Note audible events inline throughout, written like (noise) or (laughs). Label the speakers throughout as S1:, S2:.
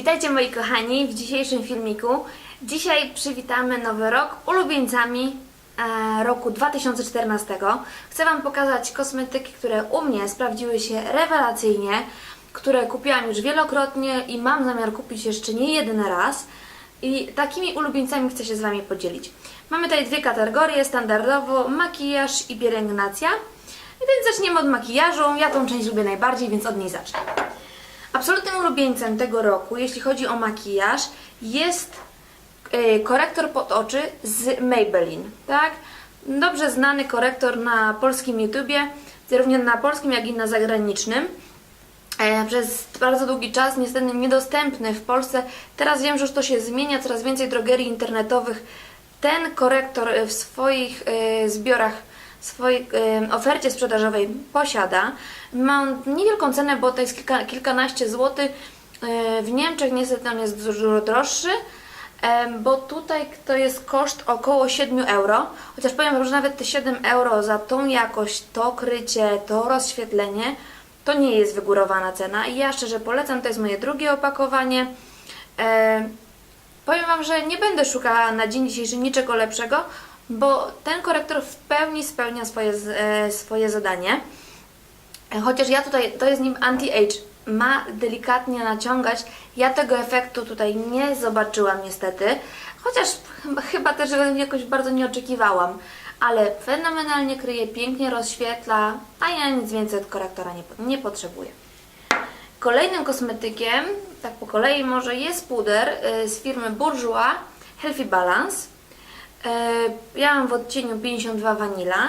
S1: Witajcie moi kochani w dzisiejszym filmiku. Dzisiaj przywitamy nowy rok ulubieńcami e, roku 2014. Chcę Wam pokazać kosmetyki, które u mnie sprawdziły się rewelacyjnie, które kupiłam już wielokrotnie i mam zamiar kupić jeszcze nie jeden raz. I takimi ulubieńcami chcę się z Wami podzielić. Mamy tutaj dwie kategorie, standardowo makijaż i pielęgnacja. I więc zaczniemy od makijażu. Ja tą część lubię najbardziej, więc od niej zacznę. Absolutnym ulubieńcem tego roku, jeśli chodzi o makijaż, jest e, korektor pod oczy z Maybelline, tak? Dobrze znany korektor na polskim YouTubie, zarówno na polskim, jak i na zagranicznym. E, Przez bardzo długi czas niestety niedostępny w Polsce. Teraz wiem, że już to się zmienia, coraz więcej drogerii internetowych ten korektor w swoich e, zbiorach, w swojej ofercie sprzedażowej posiada. Ma on niewielką cenę, bo to jest kilka, kilkanaście złotych. E, W Niemczech niestety on jest dużo droższy, bo tutaj to jest koszt około 7 euro. Chociaż powiem Wam, że nawet te 7 euro za tą jakość, to krycie, to rozświetlenie, to nie jest wygórowana cena. I ja szczerze polecam, to jest moje drugie opakowanie. E, Powiem Wam, że nie będę szukała na dzień dzisiejszy niczego lepszego, bo ten korektor w pełni spełnia swoje, e, swoje zadanie. E, Chociaż ja tutaj, to jest nim anti-age, ma delikatnie naciągać. Ja tego efektu tutaj nie zobaczyłam niestety, chociaż chyba, też jakoś bardzo nie oczekiwałam. Ale fenomenalnie kryje, pięknie rozświetla, a ja nic więcej od korektora nie, nie potrzebuję. Kolejnym kosmetykiem, tak po kolei może, jest puder y, z firmy Bourjois Healthy Balance. Y, Ja mam w odcieniu 52 Vanilla.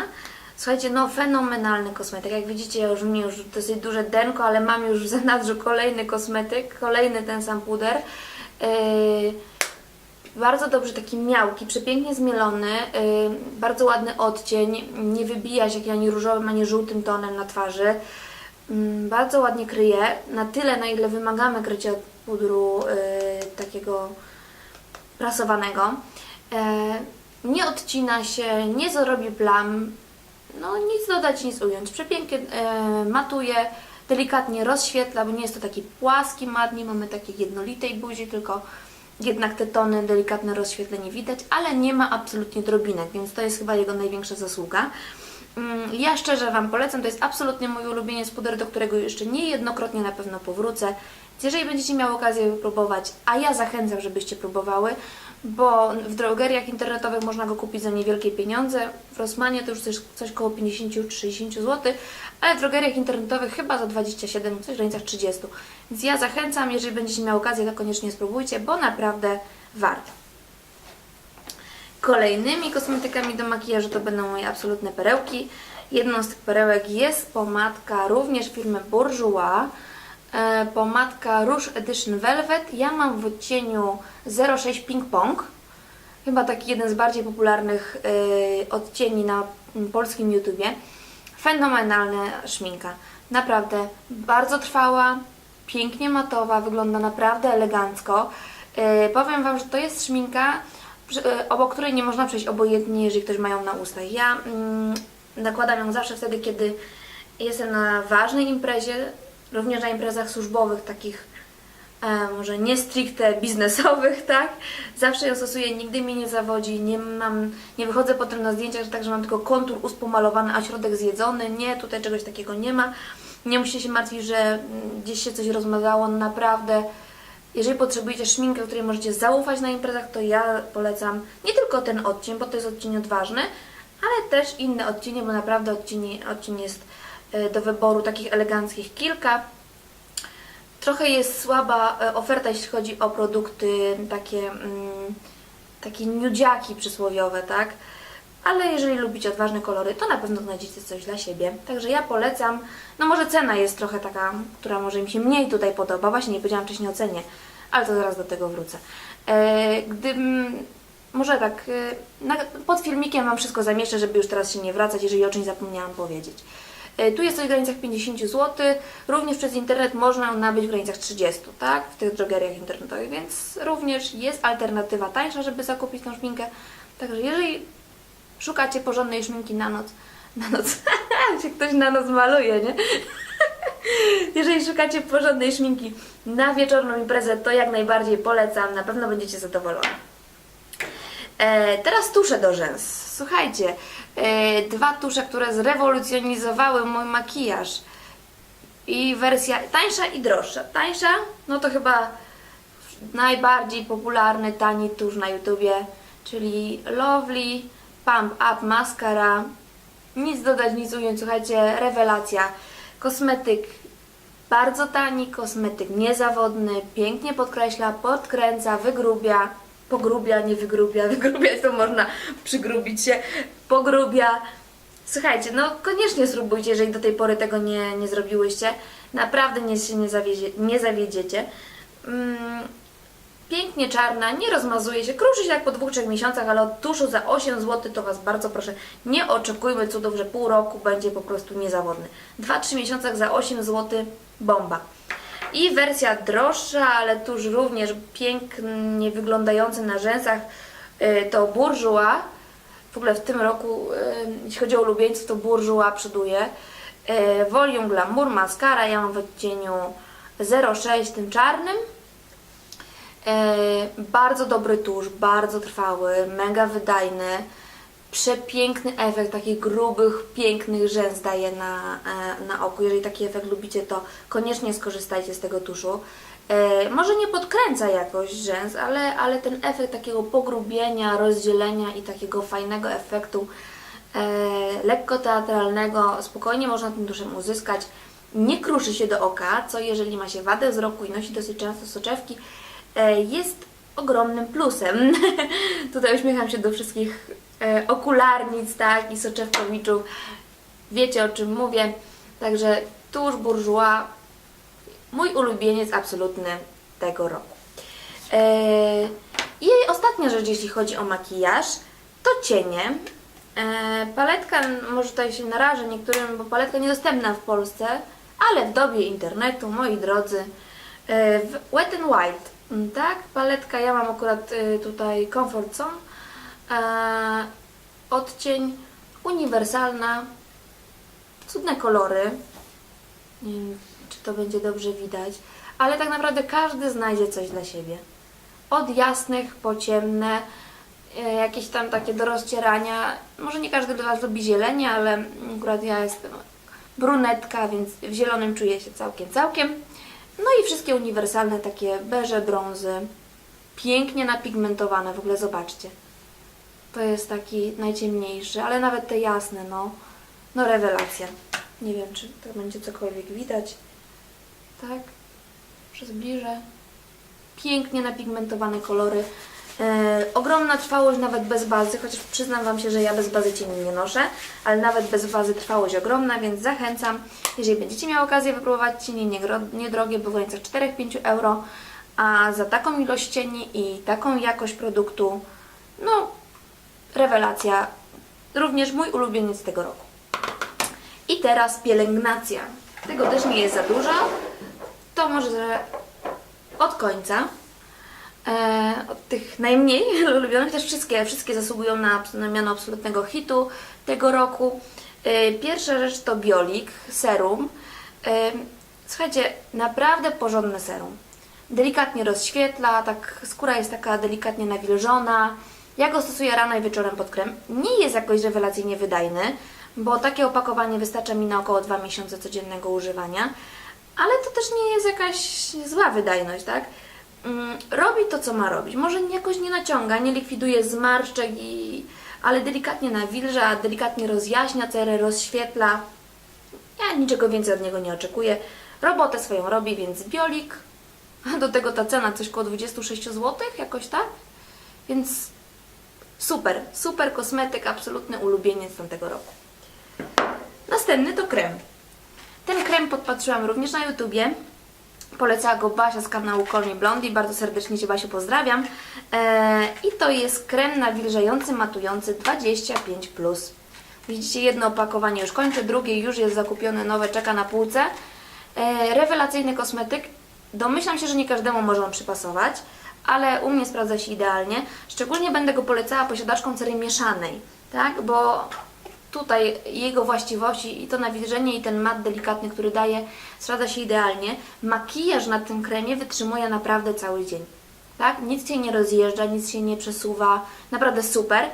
S1: Słuchajcie, no fenomenalny kosmetyk. Jak widzicie, ja już mnie już dosyć duże denko, ale mam już w zanadrzu kolejny kosmetyk, kolejny ten sam puder. Y, bardzo dobrze taki miałki, przepięknie zmielony, y, bardzo ładny odcień, nie wybija się ani różowym, ani żółtym tonem na twarzy. Mm, Bardzo ładnie kryje, na tyle na ile wymagamy krycia pudru takiego prasowanego. Nie odcina się, nie zarobi plam, no nic dodać, nic ująć. Przepięknie e, matuje, delikatnie rozświetla, bo nie jest to taki płaski mat, nie mamy takiej jednolitej buzi, tylko jednak te tony, delikatne rozświetlenie widać, ale nie ma absolutnie drobinek, więc to jest chyba jego największa zasługa. Mm, Ja szczerze Wam polecam, to jest absolutnie mój ulubieniec puder, do którego jeszcze niejednokrotnie na pewno powrócę. Jeżeli będziecie miały okazję wypróbować, a ja zachęcam, żebyście próbowały, bo w drogeriach internetowych można go kupić za niewielkie pieniądze, w Rossmanie to już coś, coś koło 50-60 zł, ale w drogeriach internetowych chyba za 27, coś w granicach 30. Więc ja zachęcam, jeżeli będziecie miały okazję, to koniecznie spróbujcie, bo naprawdę warto. Kolejnymi kosmetykami do makijażu to będą moje absolutne perełki. Jedną z tych perełek jest pomadka również firmy Bourjois. E, pomadka Rouge Edition Velvet. Ja mam w odcieniu 06 Ping Pong. Chyba taki jeden z bardziej popularnych e, odcieni na polskim YouTubie. Fenomenalna szminka. Naprawdę bardzo trwała, pięknie matowa, wygląda naprawdę elegancko. E, powiem Wam, że to jest szminka, obok której nie można przejść obojętnie, jeżeli ktoś ma ją na ustach. Ja mm, nakładam ją zawsze wtedy, kiedy jestem na ważnej imprezie, również na imprezach służbowych, takich e, może nie stricte biznesowych, (laughs) tak? Zawsze ją stosuję, nigdy mnie nie zawodzi, nie mam, nie wychodzę potem na zdjęciach, tak, że mam tylko kontur ust pomalowany, a środek zjedzony. Nie, tutaj czegoś takiego nie ma. Nie musicie się martwić, że mm, gdzieś się coś rozmazało, naprawdę. Jeżeli potrzebujecie szminkę, której możecie zaufać na imprezach, to ja polecam nie tylko ten odcień, bo to jest odcień odważny, ale też inne odcienie, bo naprawdę odcieni, odcień jest e, do wyboru takich eleganckich kilka. Trochę jest słaba e, oferta, jeśli chodzi o produkty takie, mm, takie nudziaki przysłowiowe, tak? Ale jeżeli lubicie odważne kolory, to na pewno znajdziecie coś dla siebie. Także ja polecam. No może cena jest trochę taka, która może mi się mniej tutaj podoba. Właśnie nie powiedziałam wcześniej o cenie, ale to zaraz do tego wrócę. E, gdybym... Może tak, e, pod filmikiem Wam wszystko zamieszczę, żeby już teraz się nie wracać, jeżeli o czymś zapomniałam powiedzieć. E, Tu jest coś w granicach 50 zł, również przez internet można nabyć w granicach 30, tak? W tych drogeriach internetowych, więc również jest alternatywa tańsza, żeby zakupić tą szminkę. Także jeżeli szukacie porządnej szminki na noc, na noc, (laughs) się ktoś na noc maluje, nie? (laughs) Jeżeli szukacie porządnej szminki na wieczorną imprezę, to jak najbardziej polecam. Na pewno będziecie zadowolone. E, teraz tusze do rzęs. Słuchajcie, e, dwa tusze, które zrewolucjonizowały mój makijaż. I wersja tańsza i droższa. Tańsza, no to chyba najbardziej popularny tani tusz na YouTubie, czyli Lovely Pump Up Mascara. Nic dodać, nic ująć, słuchajcie, rewelacja. Kosmetyk bardzo tani, kosmetyk niezawodny, pięknie podkreśla, podkręca, wygrubia, pogrubia, nie wygrubia, (laughs) wygrubiać to można przygrubić się, pogrubia. Słuchajcie, no koniecznie spróbujcie, jeżeli do tej pory tego nie, nie zrobiłyście. Naprawdę nie, się nie, zawiezie, nie zawiedziecie. Mm, pięknie czarna, nie rozmazuje się, kruszy się jak po dwóch, trzech miesiącach, ale od tuszu za 8 zł to Was bardzo proszę, nie oczekujmy cudów, że pół roku będzie po prostu niezawodny. 2-3 miesiące za 8 zł, bomba. I wersja droższa, ale tuż również pięknie wyglądający na rzęsach y, to Bourjois. W ogóle w tym roku, y, jeśli chodzi o ulubieńców, to Bourjois przoduje. Y, Volume Glamour Mascara, ja mam w odcieniu 06, tym czarnym. E, bardzo dobry tusz, bardzo trwały, mega wydajny, przepiękny efekt takich grubych, pięknych rzęs daje na, e, na oku. Jeżeli taki efekt lubicie, to koniecznie skorzystajcie z tego tuszu. E, może nie podkręca jakoś rzęs, ale, ale ten efekt takiego pogrubienia, rozdzielenia i takiego fajnego efektu lekko teatralnego spokojnie można tym tuszem uzyskać. Nie kruszy się do oka, co jeżeli ma się wadę wzroku i nosi dosyć często soczewki, jest ogromnym plusem. (laughs) Tutaj uśmiecham się do wszystkich e, okularnic, tak, i soczewkowiczów. Wiecie o czym mówię. Także tuż Bourjois, mój ulubieniec absolutny tego roku. E, I ostatnia rzecz, jeśli chodzi o makijaż, to cienie. E, paletka, może tutaj się narażę niektórym, bo paletka niedostępna w Polsce, ale w dobie internetu, moi drodzy, e, w Wet n mm, tak, paletka, ja mam akurat e, tutaj Comfort Zone, e, odcień uniwersalna, cudne kolory, nie wiem, czy to będzie dobrze widać, ale tak naprawdę każdy znajdzie coś dla siebie. Od jasnych po ciemne, e, jakieś tam takie do rozcierania. Może nie każdy z Was lubi zielenie, ale akurat ja jestem brunetka, więc w zielonym czuję się całkiem, całkiem. No i wszystkie uniwersalne takie beże, brązy, pięknie napigmentowane, w ogóle zobaczcie. To jest taki najciemniejszy, ale nawet te jasne, no, no rewelacja. Nie wiem, czy to będzie cokolwiek widać. Tak? Przybliżę. Pięknie napigmentowane kolory. E, ogromna trwałość nawet bez bazy, chociaż przyznam Wam się, że ja bez bazy cieni nie noszę, ale nawet bez bazy trwałość ogromna, więc zachęcam, jeżeli będziecie miały okazję wypróbować cienie niedrogie, bo w granicach 4-5 euro, a za taką ilość cieni i taką jakość produktu, no rewelacja. Również mój ulubieniec tego roku. I teraz pielęgnacja. Tego też nie jest za dużo. To może od końca. E, od tych najmniej (laughs) ulubionych, też wszystkie, wszystkie zasługują na, na miano absolutnego hitu tego roku. E, pierwsza rzecz to Biolik, serum. E, słuchajcie, naprawdę porządne serum. Delikatnie rozświetla, tak skóra jest taka delikatnie nawilżona. Ja go stosuję rano i wieczorem pod krem. Nie jest jakoś rewelacyjnie wydajny, bo takie opakowanie wystarcza mi na około 2 miesiące codziennego używania. Ale to też nie jest jakaś zła wydajność, tak? Mm, robi to, co ma robić. Może jakoś nie naciąga, nie likwiduje zmarszczek, i, ale delikatnie nawilża, delikatnie rozjaśnia cerę, rozświetla. Ja niczego więcej od niego nie oczekuję. Robotę swoją robi, więc biolik. Do tego ta cena coś koło 26 zł, jakoś tak? Więc super, super kosmetyk, absolutny ulubieniec tamtego roku. Następny to krem. Ten krem podpatrzyłam również na YouTubie. Polecała go Basia z kanału Call Me Blondie. Bardzo serdecznie Cię Basiu pozdrawiam. Eee, I to jest krem nawilżający, matujący 25+. Widzicie, jedno opakowanie już kończę, drugie już jest zakupione, nowe czeka na półce. Eee, rewelacyjny kosmetyk. Domyślam się, że nie każdemu może on przypasować, ale u mnie sprawdza się idealnie. Szczególnie będę go polecała posiadaczkom cery mieszanej, tak? Bo tutaj jego właściwości i to nawilżenie i ten mat delikatny, który daje, sprawdza się idealnie. Makijaż na tym kremie wytrzymuje naprawdę cały dzień. Tak? Nic się nie rozjeżdża, nic się nie przesuwa. Naprawdę super.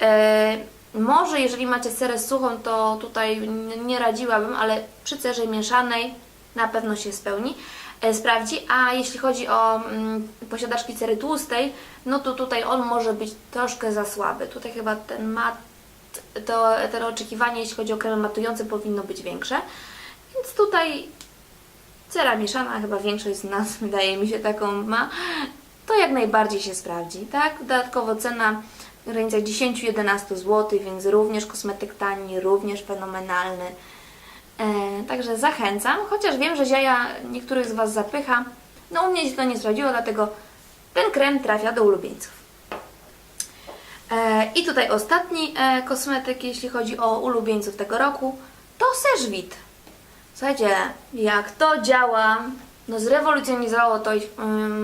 S1: E, może jeżeli macie cerę suchą, to tutaj nie radziłabym, ale przy cerze mieszanej na pewno się spełni, e, sprawdzi. A jeśli chodzi o mm, posiadaczki cery tłustej, no to tutaj on może być troszkę za słaby. Tutaj chyba ten mat, to, to oczekiwanie, jeśli chodzi o kremy matujące, powinno być większe. Więc tutaj cera mieszana, chyba większość z nas, (laughs) wydaje mi się, taką ma, to jak najbardziej się sprawdzi, tak? Dodatkowo cena w granicach 10-11 zł, więc również kosmetyk tani, również fenomenalny. E, także zachęcam, chociaż wiem, że ziaja niektórych z Was zapycha. No u mnie się to nie sprawdziło, dlatego ten krem trafia do ulubieńców. E, I tutaj ostatni e, kosmetyk, jeśli chodzi o ulubieńców tego roku, to Seżwit. Słuchajcie, jak to działa, no zrewolucjonizowało to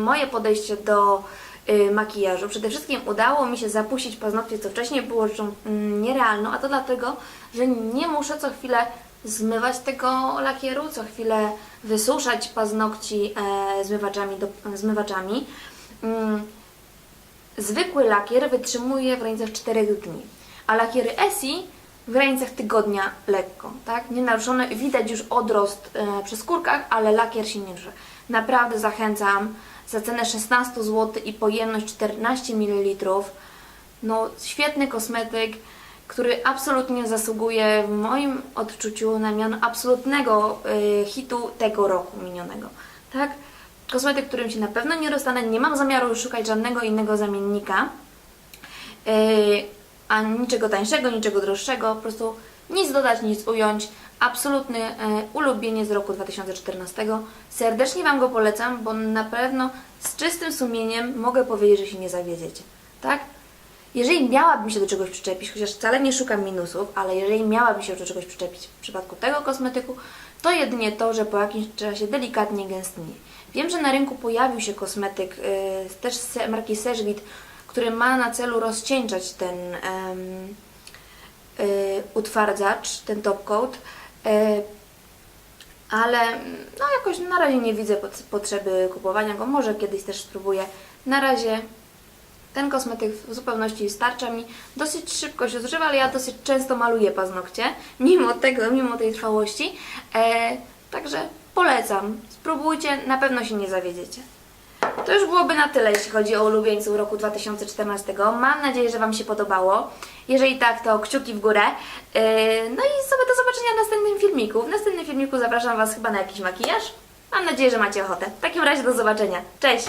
S1: moje podejście do y, makijażu. Przede wszystkim udało mi się zapuścić paznokcie, co wcześniej było rzeczą ym, nierealną, a to dlatego, że nie muszę co chwilę zmywać tego lakieru, co chwilę wysuszać paznokci e, zmywaczami. Do, zmywaczami. Zwykły lakier wytrzymuje w granicach 4 dni, a lakiery ESI w granicach tygodnia lekko, tak? Nienaruszone, widać już odrost e, przy skórkach, ale lakier się nie rusza. Naprawdę zachęcam za cenę 16 zł i pojemność 14 ml. No, świetny kosmetyk, który absolutnie zasługuje w moim odczuciu na miano absolutnego e, hitu tego roku minionego, tak? Kosmetyk, którym się na pewno nie rozstanę, nie mam zamiaru szukać żadnego innego zamiennika. Yy, a niczego tańszego, niczego droższego, po prostu nic dodać, nic ująć. Absolutny e, ulubienie z roku 2014. Serdecznie Wam go polecam, bo na pewno z czystym sumieniem mogę powiedzieć, że się nie zawiedziecie. Tak? Jeżeli miałabym się do czegoś przyczepić, chociaż wcale nie szukam minusów, ale jeżeli miałabym się do czegoś przyczepić w przypadku tego kosmetyku, to jedynie to, że po jakimś czasie delikatnie gęstnieje. Wiem, że na rynku pojawił się kosmetyk yy, też z marki Seżwit, który ma na celu rozcieńczać ten yy, utwardzacz, ten top coat, yy, ale no jakoś na razie nie widzę pot- potrzeby kupowania go, może kiedyś też spróbuję. Na razie ten kosmetyk w zupełności starcza mi. Dosyć szybko się zużywa, ale ja dosyć często maluję paznokcie, (laughs) mimo tego, mimo tej trwałości. E, także polecam. Spróbujcie, na pewno się nie zawiedziecie. To już byłoby na tyle, jeśli chodzi o ulubieńców roku 2014. Mam nadzieję, że Wam się podobało. Jeżeli tak, to kciuki w górę. Yy, No i sobie do zobaczenia w następnym filmiku. W następnym filmiku zapraszam Was chyba na jakiś makijaż. Mam nadzieję, że macie ochotę. W takim razie do zobaczenia. Cześć!